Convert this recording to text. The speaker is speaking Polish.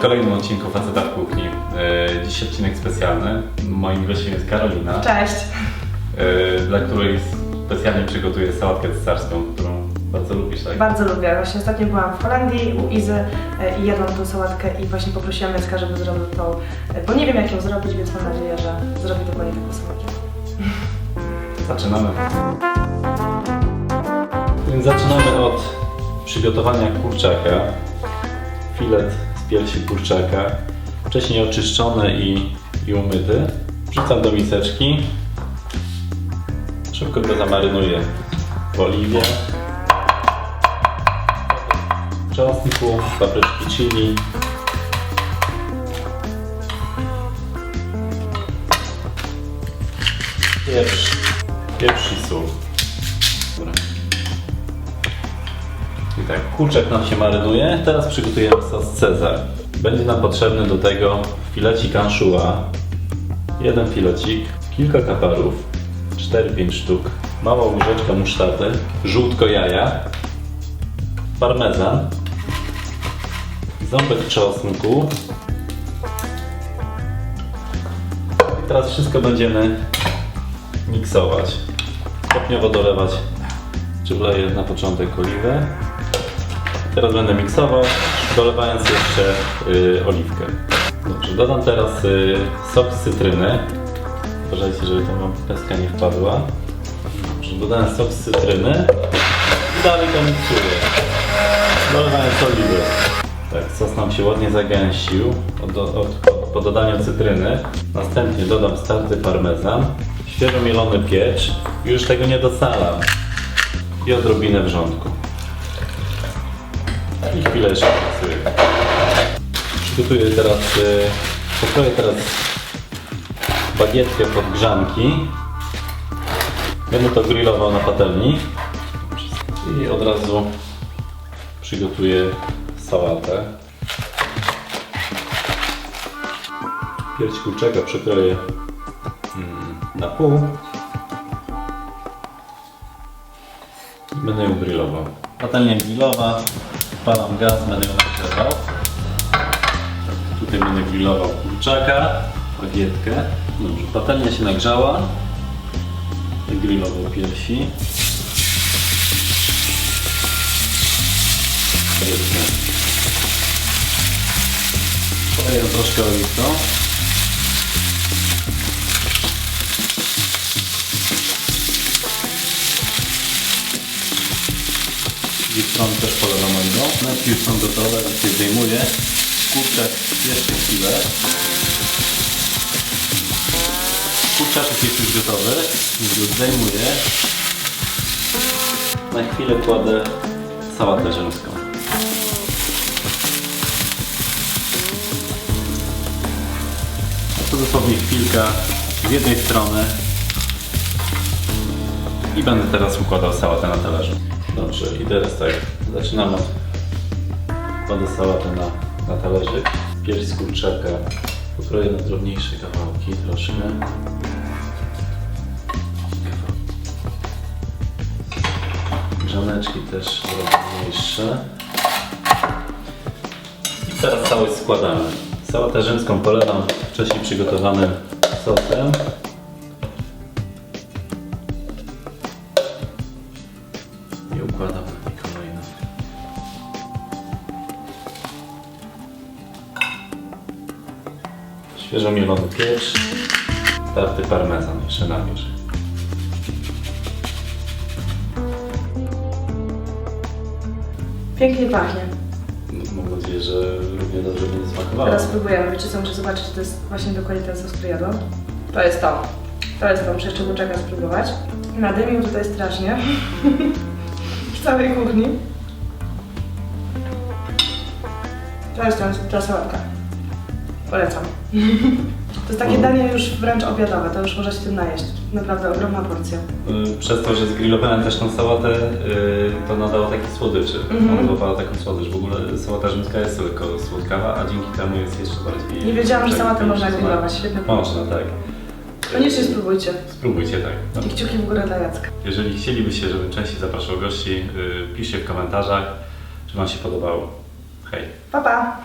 w kolejnym odcinku Faceta w Kuchni. E, Dziś odcinek specjalny. Moim gościem jest Karolina, Cześć. e, dla której specjalnie przygotuję sałatkę cesarską, którą bardzo lubisz, tak? Bardzo lubię. Właśnie ostatnio byłam w Holandii u Izy e, i jadłam tą sałatkę i właśnie poprosiłam Jacka, żeby zrobił tą, e, bo nie wiem jak ją zrobić, więc mam nadzieję, że zrobi dokładnie taką sałatkę. Zaczynamy. Więc zaczynamy od przygotowania kurczaka. Filet piersi kurczaka, wcześniej oczyszczony i, i umyty. Wrzucam do miseczki. Szybko go zamarynuję w oliwie. Czosnku, papryczki chili. Pieprz, pieprz i sól. Tak, kurczak nam się marynuje. Teraz przygotujemy sos Cezar. Będzie nam potrzebny do tego filecik anchois, jeden filecik, kilka kaparów, 4-5 sztuk, mała łyżeczka musztardy, żółtko jaja, parmezan, ząbek czosnku. I teraz wszystko będziemy miksować. Stopniowo dolewać, czy wleję na początek oliwę. Teraz będę miksował, dolewając jeszcze y, oliwkę. Dobrze, dodam teraz y, sok z cytryny. Uważajcie, żeby tam wam peska nie wpadła. Dobrze, dodałem sok z cytryny i dalej to miksuję. Dolewając oliwy. Tak, sos nam się ładnie zagęścił od, od, od, po dodaniu cytryny. Następnie dodam starty parmezan, świeżo mielony pieprz. Już tego nie dosalam. I odrobinę wrzątku. I chwilę jeszcze pracuję. Przygotuję teraz, y, pokroję teraz bagietkę pod grzanki. Będę to grillował na patelni. I od razu przygotuję sałatę. Pierś kurczaka przekroję mm, na pół. I będę ją grillował. Patelnia grillowa, palam gaz, będę ją nagrzewał. Tutaj będę grillował kurczaka, bagietkę. Dobrze, patelnia się nagrzała. Grillował piersi. Podaję troszkę oliwką. Strony też polewam oliwą. Nętki już są gotowe, teraz je zdejmuję. Kurczak jeszcze chwilę. Kurczaczek jest już gotowy, już go zdejmuję. Na chwilę kładę sałatę rzymską. A to dosłownie chwilka z jednej strony i będę teraz układał sałatę na talerzu. Dobrze, i teraz tak, zaczynam od kładę sałatę na, na talerzyk. Pierś z kurczaka pokroję na drobniejsze kawałki troszkę. Grzaneczki też drobniejsze. I teraz całość składamy. Sałatę rzymską polewam wcześniej przygotowanym sosem. Świeżo mielony pieprz, tarty parmezan jeszcze na wierzch. Pięknie pachnie. Mam nadzieję, że równie dobrze będzie smakowało. Teraz spróbujemy. Wiecie co, muszę zobaczyć, czy to jest właśnie dokładnie ten sos, który jadłam. To jest to. To jest to. Muszę jeszcze kurczaka spróbować. Nadymił tutaj strasznie. w całej kuchni. To jest ta, ta sałatka. Polecam. To jest takie danie już wręcz obiadowe, to już można się tym najeść. Naprawdę ogromna porcja. Y, Przez to, że zgrillowałem też tą sałatę, y, to nadało taki słodyczy. Mhm. Ona taką słodycz. W ogóle sałata rzymska jest tylko słodkawa, a dzięki temu jest jeszcze bardziej... Nie wiedziałam, że tak, sałatę można grillować. Świetny pomysł. Można, tak. Koniecznie spróbujcie. Spróbujcie, tak. No. I kciuki w górę dla Jacka. Jeżeli chcielibyście, żebym częściej zapraszał gości, y, piszcie w komentarzach, czy Wam się podobało. Hej! Pa, pa!